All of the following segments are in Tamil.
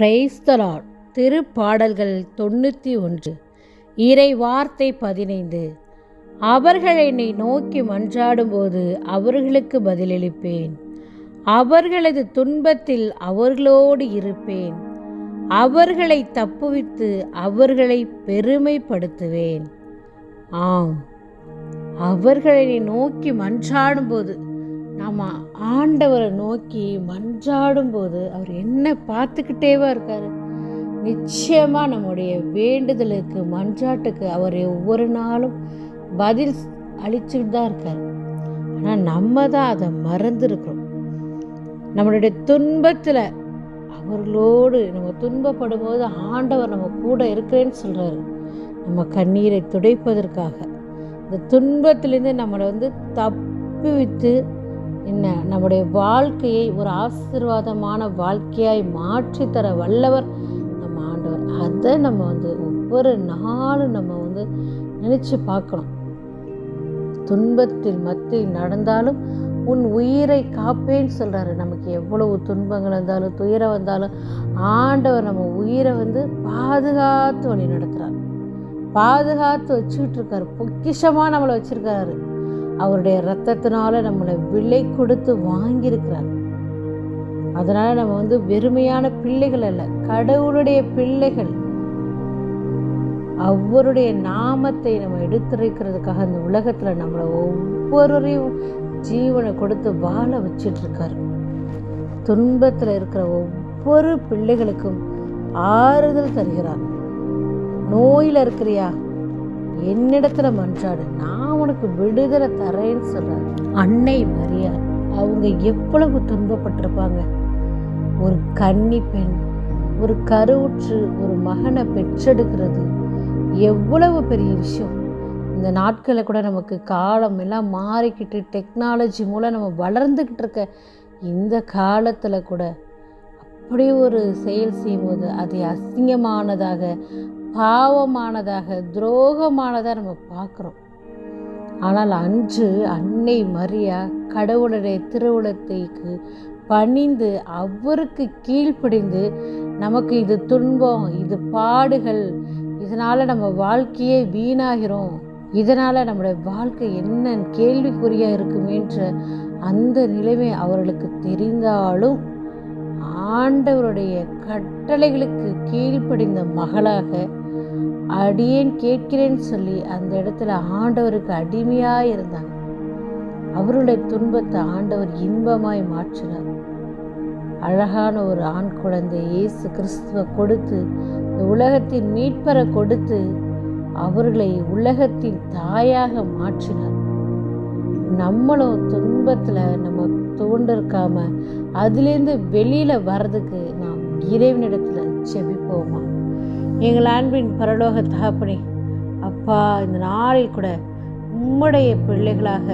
பிரைஸ்தலாட் திருப்பாடல்கள் தொண்ணூற்றி ஒன்று. இறை வார்த்தை பதினைந்து. அவர்கள் என்னை நோக்கி மன்றாடும்போது அவர்களுக்கு பதிலளிப்பேன். அவர்களது துன்பத்தில் அவர்களோடு இருப்பேன். அவர்களை தப்புவித்து அவர்களை பெருமைப்படுத்துவேன். ஆம். அவர்களை நோக்கி மன்றாடும்போது நாம் ஆண்டவரை நோக்கி மன்றாடும்போது அவர் என்ன பார்த்துக்கிட்டேவா இருக்காரு. நிச்சயமாக நம்முடைய வேண்டுதலுக்கு மன்றாட்டுக்கு அவர் ஒவ்வொரு நாளும் பதில் அளிச்சுட்டு தான் இருக்கார். ஆனால் நம்ம தான் அதை மறந்துருக்கிறோம். நம்மளுடைய துன்பத்தில் அவர்களோடு நம்ம துன்பப்படும் போது ஆண்டவர் நம்ம கூட இருக்கிறேன்னு சொல்கிறாரு நம்ம கண்ணீரை துடைப்பதற்காக. இந்த துன்பத்திலேருந்து நம்மளை வந்து தப்புவித்து என்ன? நம்முடைய வாழ்க்கையை ஒரு ஆசீர்வாதமான வாழ்க்கையாய் மாற்றித்தர வல்லவர் நம்ம ஆண்டவர். அதை நம்ம வந்து ஒவ்வொரு நாளும் நம்ம வந்து நினச்சி பார்க்கணும். துன்பத்தில் மத்தியில் நடந்தாலும் உன் உயிரை காப்பேன்னு சொல்கிறாரு நமக்கு எவ்வளவு துன்பங்கள் வந்தாலும் துயரம் வந்தாலும் ஆண்டவர் நம்ம உயிரை வந்து பாதுகாத்து வழி நடத்துகிறார் பாதுகாத்து வச்சுக்கிட்டு இருக்காரு. பொக்கிஷமாக நம்மளை வச்சுருக்காரு. அவருடைய ரத்தத்தினால நம்மளை விலை கொடுத்து வாங்கியிருக்கிறார். அதனால் நம்ம வந்து வெறுமையான பிள்ளைகள் அல்ல கடவுளுடைய பிள்ளைகள். அவருடைய நாமத்தை நம்ம எடுத்துரைக்கிறதுக்காக இந்த உலகத்தில் நம்மளை ஒவ்வொருவரையும் ஜீவனை கொடுத்து வாழ வச்சிட்டு இருக்காரு துன்பத்தில் இருக்கிற ஒவ்வொரு பிள்ளைகளுக்கும் ஆறுதல் தருகிறார். நோயில் இருக்கிறியா? என்னிடத்துல மன்றாடு நான் உனக்கு விடுதலை தரேன்னு சொல்கிறார் அன்னை மரியா அவங்க எவ்வளவு துன்பப்பட்டிருப்பாங்க. ஒரு கன்னி பெண் ஒரு கருவுற்று ஒரு மகனை பெற்றெடுக்கிறது எவ்வளவு பெரிய விஷயம். இந்த நாட்களில் கூட நமக்கு காலம் எல்லாம் மாறிக்கிட்டு டெக்னாலஜி மூலம் நம்ம வளர்ந்துக்கிட்டு இருக்க இந்த காலத்தில் கூட அப்படி ஒரு செயல் செய்யும்போது அது அசிங்கமானதாக பாவமானதாக துரோகமானதாக நம்ம பார்க்குறோம். ஆனால் அன்று அன்னை மரியா கடவுளுடைய திருவுளத்தைக்கு பணிந்து அவருக்கு கீழ்ப்படிந்து நமக்கு இது துன்பம் இது பாடுகள். இதனால் நம்ம வாழ்க்கையே வீணாகிறோம். இதனால் நம்முடைய வாழ்க்கை என்ன கேள்விக்குறியாக இருக்குமேன்ற அந்த நிலைமை அவர்களுக்கு தெரிந்தாலும் ஆண்டவருடைய கட்டளைகளுக்கு கீழ்ப்படிந்த மகளாக அடியேன் கேட்கிறேன்னு சொல்லி அந்த இடத்துல ஆண்டவருக்கு அடிமையாக இருந்தாங்க. அவருடைய துன்பத்தை ஆண்டவர் இன்பமாய் மாற்றினார். அழகான ஒரு ஆண் குழந்தை இயேசு கிறிஸ்துவ கொடுத்து இந்த உலகத்தின் மீட்பரை கொடுத்து அவர்களை உலகத்தின் தாயாக மாற்றினார். நம்மளும் துன்பத்தில் நம்ம தோண்டிருக்காம அதுலேருந்து வெளியில் வர்றதுக்கு நாம் இறைவனிடத்தில் செபிப்போமா? எங்கள் அன்பின் பரலோக தகப்பனே அப்பா இந்த நாளில் கூட உம்முடைய பிள்ளைகளாக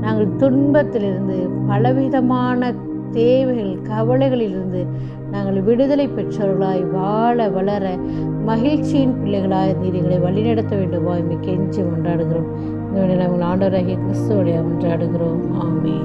நாங்கள் துன்பத்திலிருந்து பலவிதமான தேவைகள் கவலைகளிலிருந்து நாங்கள் விடுதலை பெற்றவர்களாய் வாழ வளர மகிழ்ச்சியின் பிள்ளைகளாய் நீர் எங்களை வழிநடத்த வேண்டுமா கெஞ்சி கொண்டாடுகிறோம். இந்த நாங்கள் ஆண்டவராகிய கிறிஸ்துவோடைய கொண்டாடுகிறோம் ஆமே